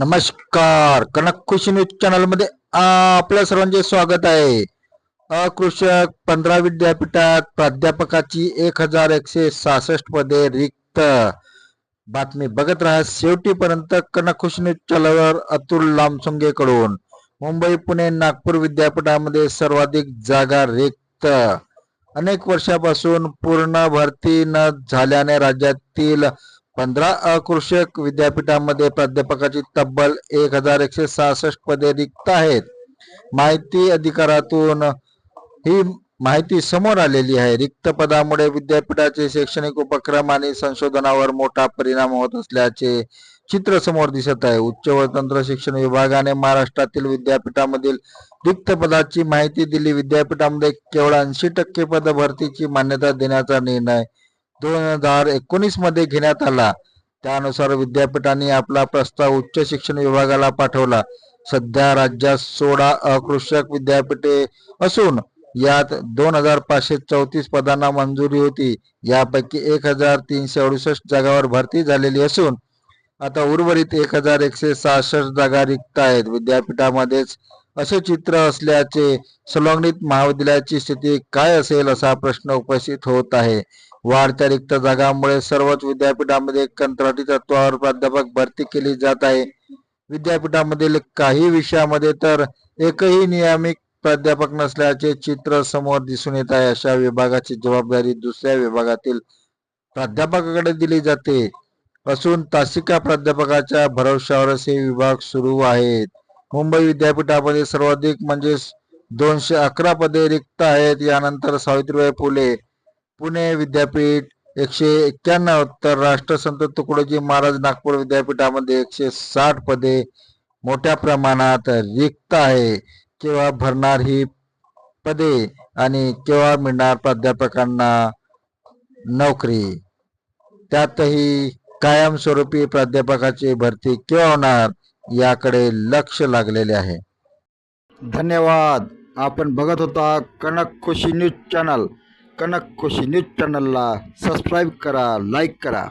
नमस्कार. कनक कृषी न्यूज चॅनलमध्ये आपल्या सर्वांचे स्वागत आहे. अकृषक पंधरा विद्यापीठात प्राध्यापकाची एक हजार एकशे सहासष्ट पदे रिक्त. बातमी बघत राहा शेवटीपर्यंत कनक कृषी न्यूज चॅनलवर अतुल लामसुंगे कडून मुंबई पुणे नागपूर विद्यापीठामध्ये सर्वाधिक जागा रिक्त. अनेक वर्षापासून पूर्ण भरती न झाल्याने राज्यातील पंधरा अकृषक विद्यापीठामध्ये प्राध्यापकाची तब्बल एक हजार एकशे सहासष्ट पदे रिक्त आहेत. माहिती अधिकारातून ही माहिती समोर आलेली आहे. रिक्त पदामुळे विद्यापीठाचे शैक्षणिक उपक्रम आणि संशोधनावर मोठा परिणाम होत असल्याचे चित्र समोर दिसत आहे. उच्च व तंत्र शिक्षण विभागाने महाराष्ट्रातील विद्यापीठामधील रिक्त पदाची माहिती दिली. विद्यापीठामध्ये केवळ ऐंशी टक्के पद भरतीची मान्यता देण्याचा निर्णय दोन हजार एकोणीसमध्ये घेण्यात आला. त्यानुसार विद्यापीठाने आपला प्रस्ताव उच्च शिक्षण विभागाला पाठवला. सध्या राज्यात सोळा अकृषक विद्यापीठे असून यात दोन हजार पाचशे चौतीस पदांना मंजुरी होती. यापैकी एक हजार तीनशे अडुसष्ट जागावर भरती झालेली असून आता उर्वरित एक हजार एकशे सहासष्ट जागा रिक्त आहेत. विद्यापीठामध्येच असे चित्र असल्याचे संलग्नित महाविद्यालयाची स्थिती काय असेल असा प्रश्न उपस्थित होत आहे. वाढत्या रिक्त जागांमुळे सर्वच विद्यापीठामध्ये कंत्राटी तत्वावर प्राध्यापक भरती केली जात आहे. विद्यापीठामधील काही विषयामध्ये तर एकही नियमित प्राध्यापक नसल्याचे चित्र समोर दिसून येत आहे. अशा विभागाची जबाबदारी दुसऱ्या विभागातील प्राध्यापकाकडे दिली जाते. असून तासिका प्राध्यापकाच्या भरवशावरच हे विभाग सुरू आहेत. मुंबई विद्यापीठामध्ये सर्वाधिक म्हणजे दोनशे अकरा पदे रिक्त आहेत. यानंतर सावित्रीबाई फुले पुणे विद्यापीठ एकशे एक्क्याण्णव तर राष्ट्रसंत तुकडोजी महाराज नागपूर विद्यापीठामध्ये एकशे साठ पदे मोठ्या प्रमाणात रिक्त आहे. केव्हा भरणार ही पदे आणि केव्हा मिळणार प्राध्यापकांना नोकरी? त्यातही कायमस्वरूपी प्राध्यापकाची भरती केव्हा होणार याकडे लक्ष लागलेले आहे. धन्यवाद. आपण बघत होता Kanak Khushi news channel. Kanak Khushi news चॅनलला सबस्क्राईब करा लाईक करा